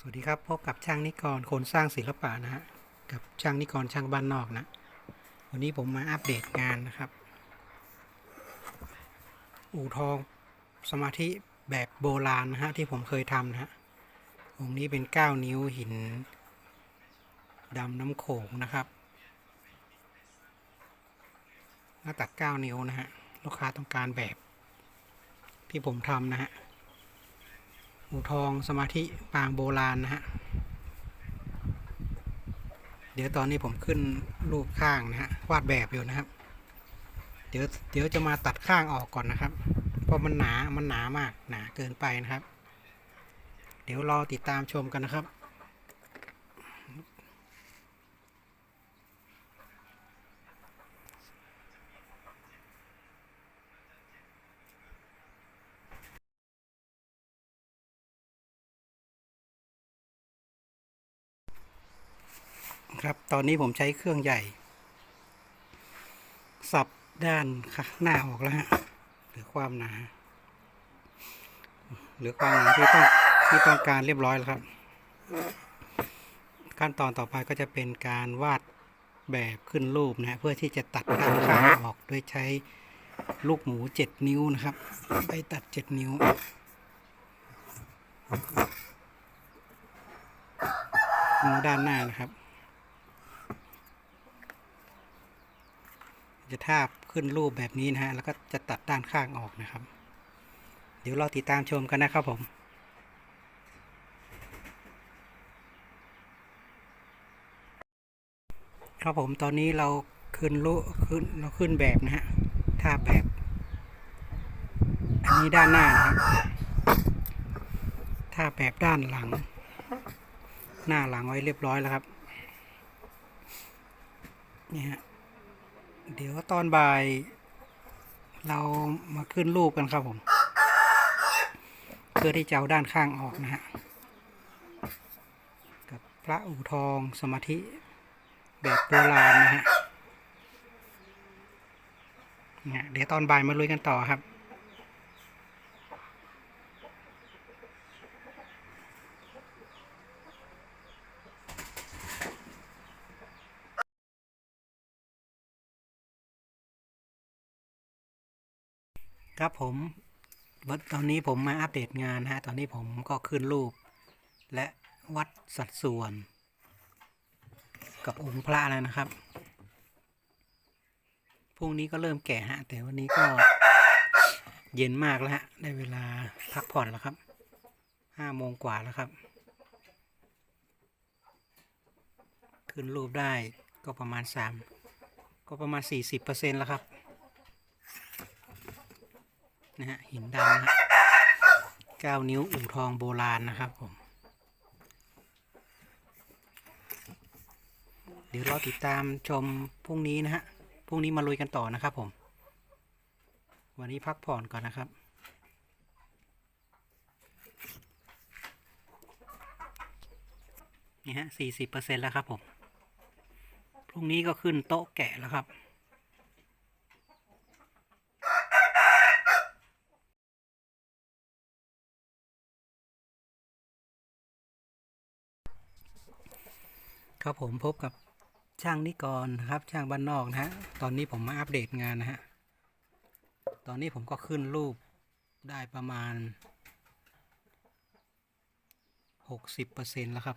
สวัสดีครับพบกับช่างนิกรคนสร้างศิลปะนะฮะกับช่างนิกรช่างบ้านนอกนะ วันนี้ผมมาอัปเดตงานนะครับ อู่ทองสมาธิแบบโบราณนะฮะที่ผมเคยทำนะฮะองค์นี้เป็น 9 นิ้วหินดำน้ำโขงนะครับหน้าตัด 9 นิ้วนะฮะลูกค้าต้องการแบบที่ผมทำนะฮะ อู่ทองสมาธิปางโบราณนะฮะ เดี๋ยวตอนนี้ผมขึ้นรูปข้างนะฮะวาดแบบอยู่นะครับ เดี๋ยวเดี๋ยวจะมาตัดข้างออกก่อนนะครับ เพราะมันหนา มันหนามาก หนาเกินไปนะครับ เดี๋ยวรอติดตามชมกันนะครับ ครับ ตอนนี้ผมใช้เครื่องใหญ่ สับด้านข้างหน้าออกแล้วฮะหรือความหนาหรือความหนาที่ต้องที่ต้องการเรียบร้อยแล้วครับ ขั้นตอนต่อไปก็จะเป็นการวาดแบบขึ้นรูปนะเพื่อที่จะตัดด้านข้างออกโดยใช้ลูกหมูเจ็ดนิ้วนะครับ ไปตัดเจ็ดนิ้วนิ้วด้านหน้านะครับ จะทาบขึ้นรูปแบบนี้นะฮะ แล้วก็จะตัดด้านข้างออกนะครับ เดี๋ยวเราติดตามชมกันนะครับผมครับผมตอนนี้เราขึ้นรูขึ้นเราขึ้นแบบนะฮะทาบแบบ อันนี้ด้านหน้านะครับทาบแบบด้านหลัง หน้าหลังไว้เรียบร้อยแล้วครับนี่ฮะ เดี๋ยวตอนบ่าย เรามาขึ้นรูปกันครับผม เพื่อที่จะเอาด้านข้างออกนะฮะ กับพระอู่ทองสมาธิแบบโบราณนะฮะเนี่ยเดี๋ยวตอนบ่ายมาลุยกันต่อครับ ครับผมตอนนี้ผมมาอัปเดตงานนะฮะ ตอนนี้ผมก็ขึ้นรูป และวัดสัดส่วน กับองค์พระแล้วนะครับ พรุ่งนี้ก็เริ่มแก่ฮะ แต่วันนี้ก็เย็นมากแล้วฮะ ได้เวลาพักผ่อนแล้วครับ ห้าโมงกว่าแล้วครับ ขึ้นรูปได้ก็ประมาณสามก็ประมาณสี่สิบเปอร์เซ็นต์แล้วครับ นะฮะหินดำนะฮะเก้านิ้วอู่ทองโบราณนะครับผม เดี๋ยวเราติดตามชมพรุ่งนี้นะฮะพรุ่งนี้มาลุยกันต่อนะครับผม วันนี้พักผ่อนก่อนนะครับนี่ฮะสี่สิบเปอร์เซ็นแล้วครับผม พรุ่งนี้ก็ขึ้นโต๊ะแกะแล้วครับ ครับผมพบกับช่างนิกรนะครับ ช่างบ้านนอกนะฮะตอนนี้ผมมาอัปเดตงานนะฮะตอนนี้ผมก็ขึ้นรูปได้ประมาณหกสิบเปอร์เซ็นแล้วครับ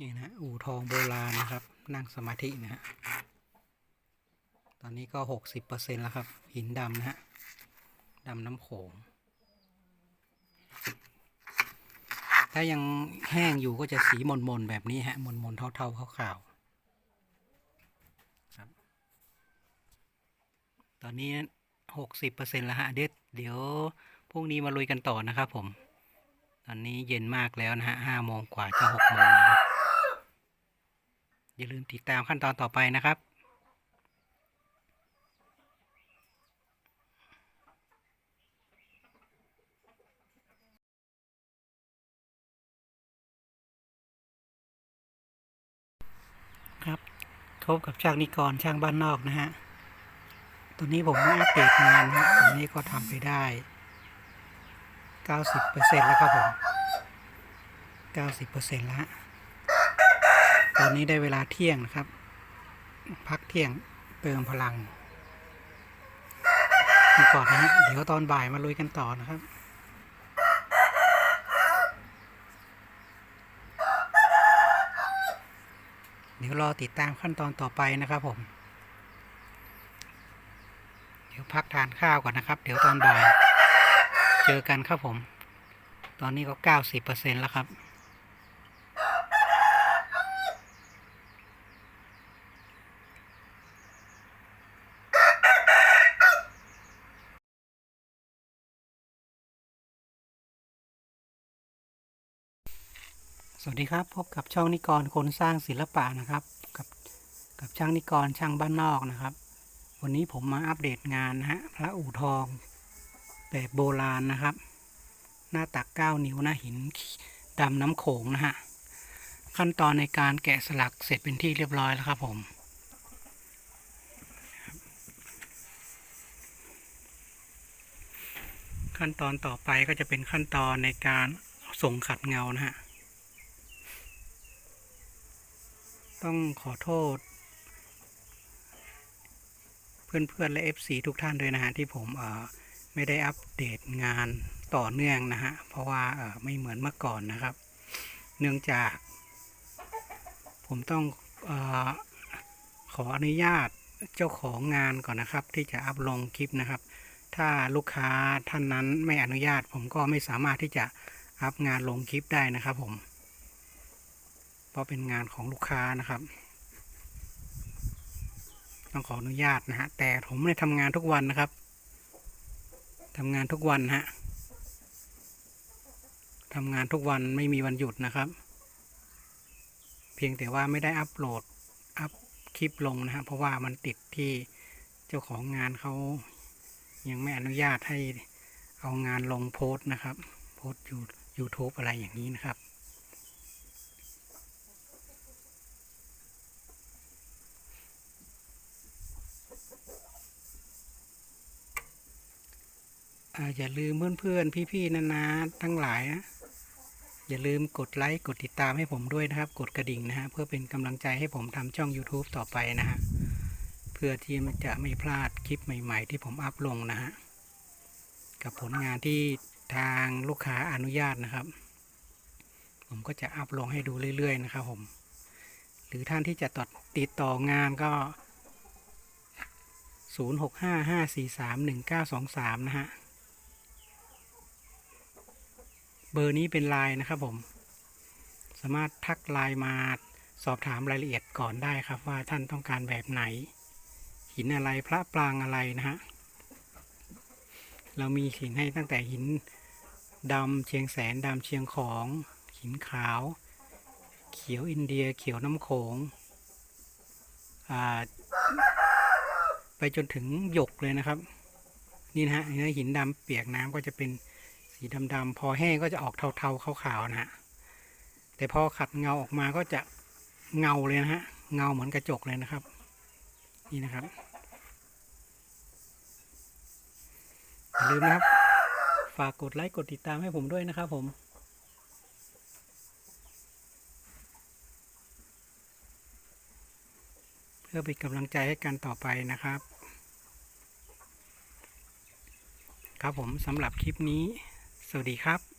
นี่นะอู่ทองโบราณนะครับ นั่งสมาธินะฮะตอนนี้ก็หกสิบเปอร์เซ็นแล้วครับ หินดำนะฮะดำน้ำโขง ถ้ายังแห้งอยู่ก็จะสีมนมนแบบนี้ฮะมนมนเทาๆขาวๆครับ ตอนนี้หกสิบเปอร์เซ็นแล้วฮะเด็ดเดี๋ยวพรุ่งนี้มาลุยกันต่อนะครับผม ตอนนี้เย็นมากแล้วนะฮะห้าโมงกว่าจะหกโมงอย่าลืมติดตามขั้นตอนต่อไปนะครับ พบกับช่างนิกรช่างบ้านนอกนะฮะตัวนี้ผมมาอัปเดตงานนะฮะตอนนี้ก็ทำไปได้เก้าสิบเปอร์เซ็นต์แล้วครับผมเก้าสิบเปอร์เซ็นต์แล้วตอนนี้ได้เวลาเที่ยงนะครับ พักเที่ยงเติมพลังก่อนนะฮะ เดี๋ยวตอนบ่ายมาลุยกันต่อนะครับ ดี๋ยวรอติดตามขั้นตอนต่อไปนะครับผม เดี๋ยวพักทานข้าวก่อนนะครับ เดี๋ยวตอนบ่าย เจอกันครับผม ตอนนี้ก็เก้าสิบเปอร์เซ็นแล้วครับ สวัสดีครับ พบกับช่องนิกรคนสร้างศิลปะนะครับ กับกับช่างนิกรช่างบ้านนอกนะครับ วันนี้ผมมาอัปเดตงานนะฮะพระอู่ทองแบบโบราณนะครับ หน้าตัก 9 นิ้วหน้าหินดำน้ำโขงนะฮะขั้นตอนในการแกะสลักเสร็จเป็นที่เรียบร้อยแล้วครับผมขั้นตอนต่อไปก็จะเป็นขั้นตอนในการส่งขัดเงานะฮะ ต้องขอโทษ เพื่อนๆและ FC ทุกท่านด้วยนะฮะที่ผมเออไม่ได้อัปเดตงานต่อเนื่องนะฮะเพราะว่าเออไม่เหมือนเมื่อก่อนนะครับ เนื่องจาก ผมต้องเออขออนุญาตเจ้าของงานก่อนนะครับ ที่จะอัพลงคลิปนะครับ ถ้าลูกค้าท่านนั้นไม่อนุญาต ผมก็ไม่สามารถที่จะอัพงานลงคลิปได้นะครับผม เพราะเป็นงานของลูกค้านะครับ ต้องขออนุญาตนะฮะ แต่ผมไม่ได้ทำงานทุกวันนะครับทำงานทุกวันฮะทำงานทุกวันไม่มีวันหยุดนะครับ เพียงแต่ว่าไม่ได้อัปโหลด อัพคลิปลงนะฮะ เพราะว่ามันติดที่เจ้าของงานเขายังไม่อนุญาตให้เอางานลงโพสต์นะครับ โพสต์ยูยูทูบอะไรอย่างนี้นะครับ อย่าลืมเพื่อนๆพี่ๆนานาทั้งหลายนะอย่าลืมกดไลค์กดติดตามให้ผมด้วยนะครับ กดกระดิ่งนะฮะเพื่อเป็นกำลังใจให้ผมทำช่อง YouTube ต่อไปนะฮะเพื่อที่มันจะไม่พลาดคลิปใหม่ ๆ ที่ผมอัพลงนะฮะกับผลงานที่ทางลูกค้าอนุญาตนะครับ ผมก็จะอัพลงให้ดูเรื่อย ๆ นะครับผม หรือท่านที่จะตัดติดต่องานก็ 0655431923 นะฮะ เบอร์นี้เป็นไลน์นะครับผม สามารถทักไลน์มาสอบถามรายละเอียดก่อนได้ครับ ว่าท่านต้องการแบบไหน หินอะไรพระปรางอะไรนะฮะเรามีหินให้ตั้งแต่หินดำเชียงแสนดำเชียงของ หินขาว เขียวอินเดียเขียวน้ำโขงไปจนถึงหยกเลยนะครับ นี่นะฮะเนื้อหินดำเปียกน้ำก็จะเป็น สีดำๆพอแห้งก็จะออกเทาๆขาวๆนะฮะแต่พอขัดเงาออกมาก็จะเงาเลยนะฮะเงาเหมือนกระจกเลยนะครับ นี่นะครับอย่าลืมนะครับ ฝากกดไลค์กดติดตามให้ผมด้วยนะครับผมเพื่อเป็นกำลังใจให้กันต่อไปนะครับ ครับผมสำหรับคลิปนี้ สวัสดีครับ